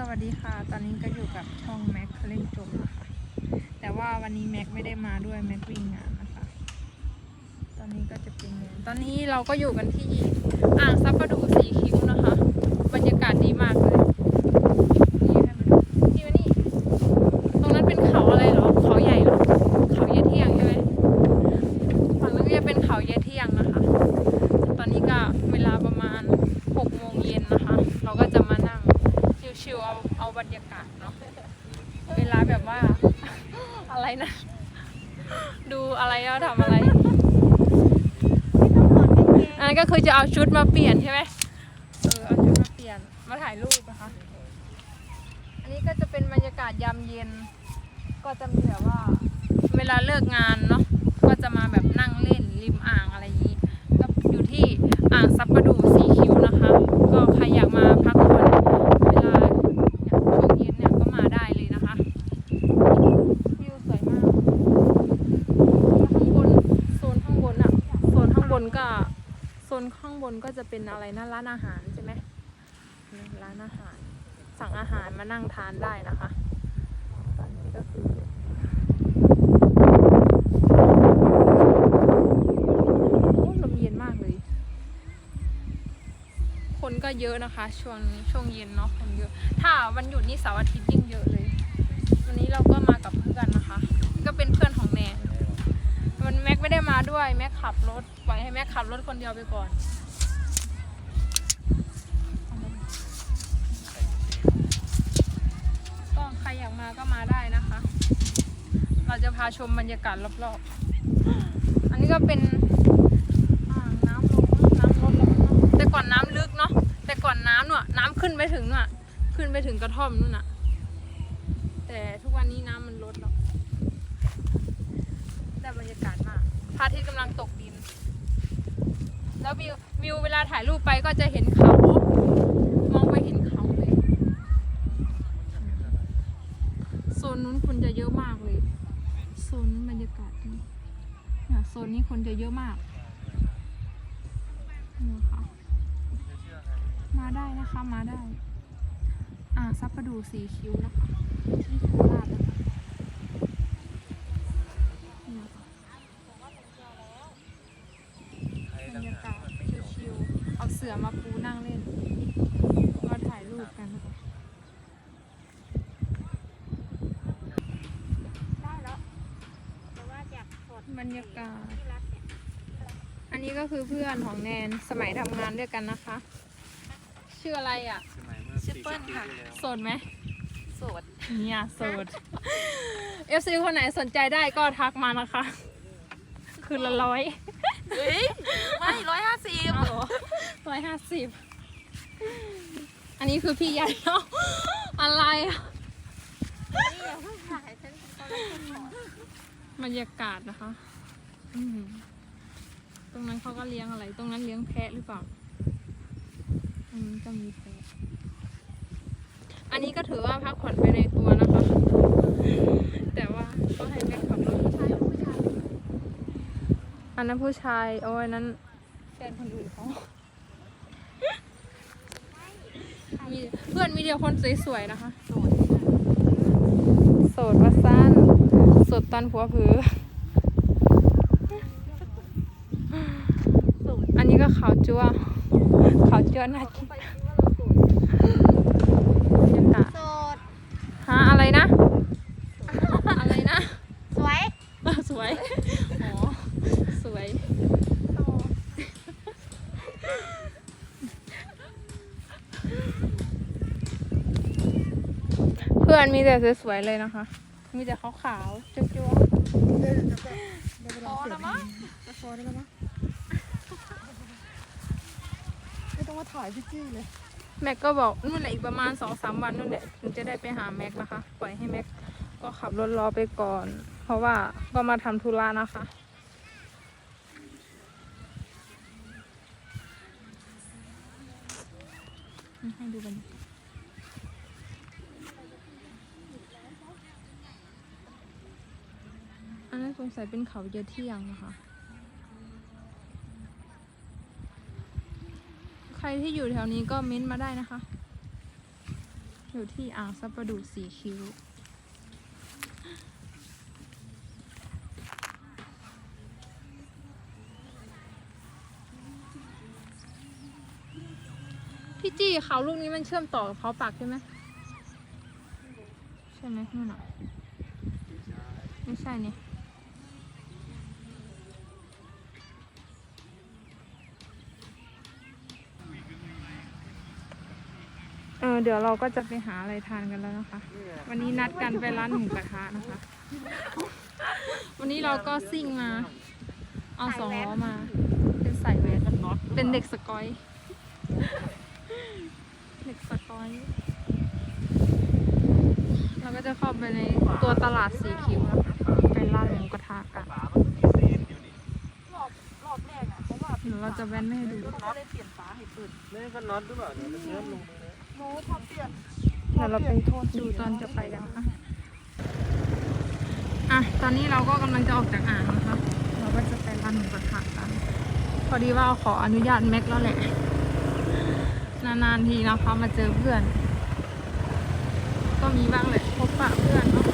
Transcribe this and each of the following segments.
สวัสดีค่ะ ตอนนี้ก็อยู่กับช่องแม็กเล่นจมนะคะ แต่ว่าวันนี้แม็กไม่ได้มาด้วยแม็กวิ่งงานนะคะ ตอนนี้ก็จะเป็นตอนนี้เราก็อยู่กันที่อ่างซับประดูสีคิ้วนะคะ บรรยากาศดีมากเลย นี่ให้มาดูนี่มานี่ ตรงนั้นเป็นเขาอะไรเหรอ เขาใหญ่เหรอ เขาเยเที่ยงใช่ไหมฝั่งนั้นก็จะเป็นเขาเยเที่ยงนะคะ ตอนนี้ก็เวลาประมาณ6โมงเย็นนะคะ เราก็จะมานั่งชิวๆเอาเอาบรรยากาศเนาะ เวลา แบบว่า อะไรนะ ดูอะไรแล้วทำอะไรอันนั้นก็คือจะเอาชุดมาเปลี่ยนใช่ไหมเออเอาชุดมาเปลี่ยนมาถ่ายรูปนะคะ อันนี้ก็จะเป็นบรรยากาศยามเย็น ก็จะมีแบบว่า เวลาเลิกงานเนาะก็จะมาแบบนั่งเล่นริมอ่างอะไรอย่างนี้ก็อยู่ที่อ่างซับประดูสีคิ้วนะคะ ก็ใครอยากมาพักผ่อนเวลาเนี่ยช่วงเย็นเนี่ยก็มาได้เลยนะคะ วิวสวยมากแล้วข้างบนโซนข้างบนอะโซ นข้างบนก็โซนข้างบนก็จะเป็นอะไรนะร้านอาหารใช่ไหมร้านอาหาร สั่งอาหารมานั่งทานได้นะคะตอนนี้ก็คือลมเย็นมากเลยคนก็เยอะนะคะ ช่วงช่วงเย็นเนาะคนเยอะ ถ้าวันหยุดนี่เสาร์อาทิตย์ยิ่งเยอะเลย วันนี้เราก็มากับเพื่อนนะคะ ก็เป็นเพื่อน ของแนนวันแม็กไม่ได้มาด้วย แม็กขับรถปล่อยให้แม็กขับรถคนเดียวไปก่อน ก็ใครอยากมาก็มาได้นะคะ เราจะพาชมบรรยากาศรอบๆ อันนี้ก็เป็นอ่างน้ำลงน้ำลดแล้วเนอะแต่ก่อนน้ำลึกเนาะ แต่ก่อนน้ำเน่ะน้ำขึ้นไปถึงน่ะขึ้นไปถึงกระท่อมนู่นน่ะ แต่ทุกวันนี้น้ำมันลดแล้ว แต่บรรยากาศมากพระอาทิตย์กำลังตกดิน แล้ววิววิวเวลาถ่ายรูปไปก็จะเห็นเขา มองไปเห็นเขาเลยโซนนู้นคนจะเยอะมากเลยโซนนู้นบรรยากาศดีเนี่ยโซนนี้คนจะเยอะมากนี่ค่ะมาได้นะคะมาได้ อ่างซับประดูสีคิ้วนะคะที่โคราชนะคะนี่ค่ะบรรยากาศชิวๆ เอาเสือมาปูนั่งเล่นมาถ่ายรูปกันนะคะได้แล้วแต่ว่าอยากถอดบรรยากาศ ที่รักเนี่ยอันนี้ก็คือเพื่อนของแนนสมัยทำงานด้วยกันนะคะ ชื่ออะไรอะชื่อเปิ้ลค่ะโสดไหมโสด เนี่ยโสดเอฟซีคนไหนสนใจได้ก็ทักมานะคะ คือละร้อย เฮ้ย ไม่ร้อยห้าสิบ ร้อยห้าสิบอันนี้คือพี่ใหญ่เนาะอะไรอะนี่อย่าเพิ่งถ่ายฉันขาเลยขอบรรยากาศนะคะอืมตรงนั้นเขาก็เลี้ยงอะไร ตรงนั้นเลี้ยงแพะหรือเปล่าตรงนี้ก็มีแพะอันนี้ก็ถือว่าพักผ่อนไปในตัวนะคะ แต่ว่าก็ให้แม่ขับรถผู้ชายผู้ชายอันนั้นผู้ชายโอ้ยอันนั้นแฟนคนอื่นเขามีเพื่อนมีเดียวคนสวยๆนะคะโสดโสดว่าสั้นโสดตอนผัวผือโสดอันนี้ก็ขาวจัวขาวจัวน่ากินไปคิดว่าเราโสดบรรยากาศโสดฮะอะไรนะ อะไรนะ สวย สวย อ๋อ สวย เพื่อนมีแต่สวยๆเลยนะคะ มีแต่ขาวๆจั๊วพอแล้วมั้งพอได้แล้วมั้ยไม่ต้องมาถ่ายพี่จี้เลยๆแม็กก็บอกนู่นแหละอีกประมาณสองสามวันนู่นแหละถึงจะได้ไปหาแม็กนะคะ ปล่อยให้แม็กก็ขับรถรอไปก่อน เพราะว่าก็มาทำธุระนะคะให้ดูบรรยากาศอันนั้นส งสัยเป็นเขาเยอะเที่ยงนะคะ ใครที่อยู่แถวนี้ก็เม้นต์มาได้นะคะ อยู่ที่อ่างซับประดูสีคิ้วพี่จี้เขาลูกนี้มันเชื่อมต่อกับเขาปากใช่ไหมใช่ไหมนู่นอะไม่ใช่นี่ เดี๋ยวเราก็จะไปหาอะไรทานกันแล้วนะคะ วันนี้นัดกันไปร้านหมูกระทะนะคะ วันนี้เราก็ซิ่งมา เอาสองล้อมา เป็นสายแวนเป็นเด็กสกอย เด็กสกอย เราก็จะเข้าไปในตัวตลาดสีคิ้วนะคะไปร้านหมูกระทะกันรอบรอบแรกอะเพราะว่าเดี๋ยวเราจะแว้นไม่ให้ดูก็เลยเปลี่ยนฝาให้เปิดนี่ก็น็อตหรือเปล่าเนี่ยมันเนื้อลง เดี๋ยวเราไปดูตอนจะไปกันนะคะอะตอนนี้เราก็กำลังจะออกจากอ่างนะคะ เราก็จะไปร้านหมูกระทะกันพอดีว่าขออนุญาตแม็กแล้วแหละ นานๆทีนะคะมาเจอเพื่อน ก็มีบ้างแหละพบปะเพื่อนเนาะ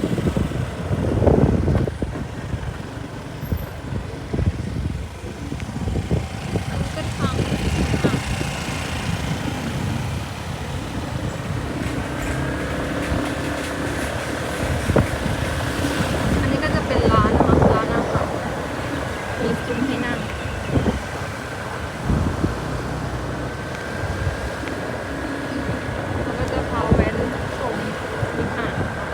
อันนี้ก็ทางอะ อันนี้ก็จะเป็นร้านนะคะร้านอาหารมีซุ้มให้นั่ง แล้วก็จะพาแว้นชมริมอ่างค่ะ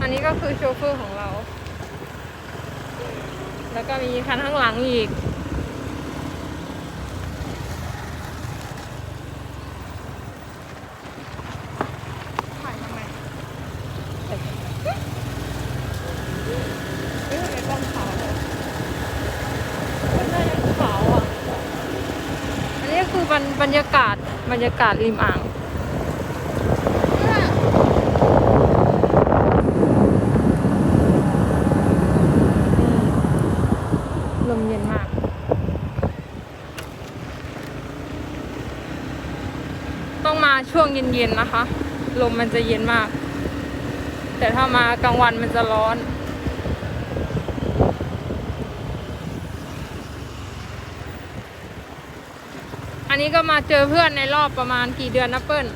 อันนี้ ก็คือโชเฟอร์ของเรา แล้วก็มีคันข้างหลังอีก ถ่ายทำไมเฮ้ยทำไมกล้องขาวเลยมันน่ายังขาวอะ อันนี้ก็คือบรรบรรยากาศบรรยากาศริมอ่าง ลมเย็นมาก ต้องมา ช่วงเย็นๆนะคะ ลมมันจะเย็นมาก แต่ถ้ามากลางวันมันจะร้อน อันนี้ก็มาเจอเพื่อนในรอบประมาณกี่เดือนนะเปิ้ล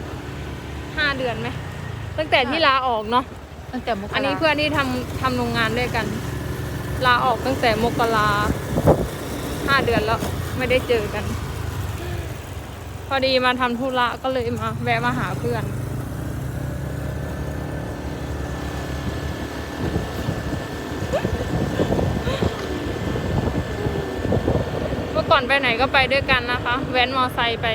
ห้าเดือนไหม ตั้งแต่ที่ลาออกเนาะตั้งแต่มกราอันนี้เพื่อนที่ทำทำโรงงานด้วยกัน ลาออกตั้งแต่มกราห้าเดือนแล้ว ไม่ได้เจอกัน พอดีมาทำธุระก็เลยมาแวะมาหาเพื่อนเมื่อก่อนไปไหนก็ไปด้วยกันนะคะ แว้นมอไซค์ไป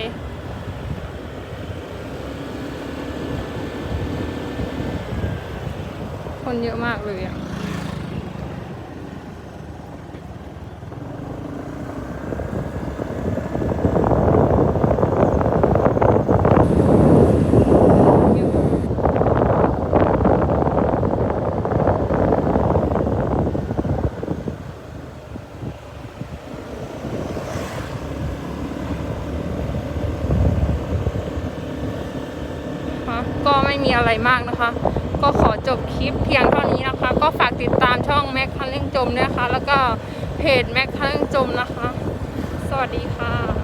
คนเยอะมากเลยอะนะคะก็ไมีอะไรมากนะคะ ก็ขอจบคลิปเพียงเท่านี้นะคะ ก็ฝากติดตามช่องแม็กคันเร่งจมนะคะ แล้วก็เพจแม็กคันเร่งจมนะคะ สวัสดีค่ะ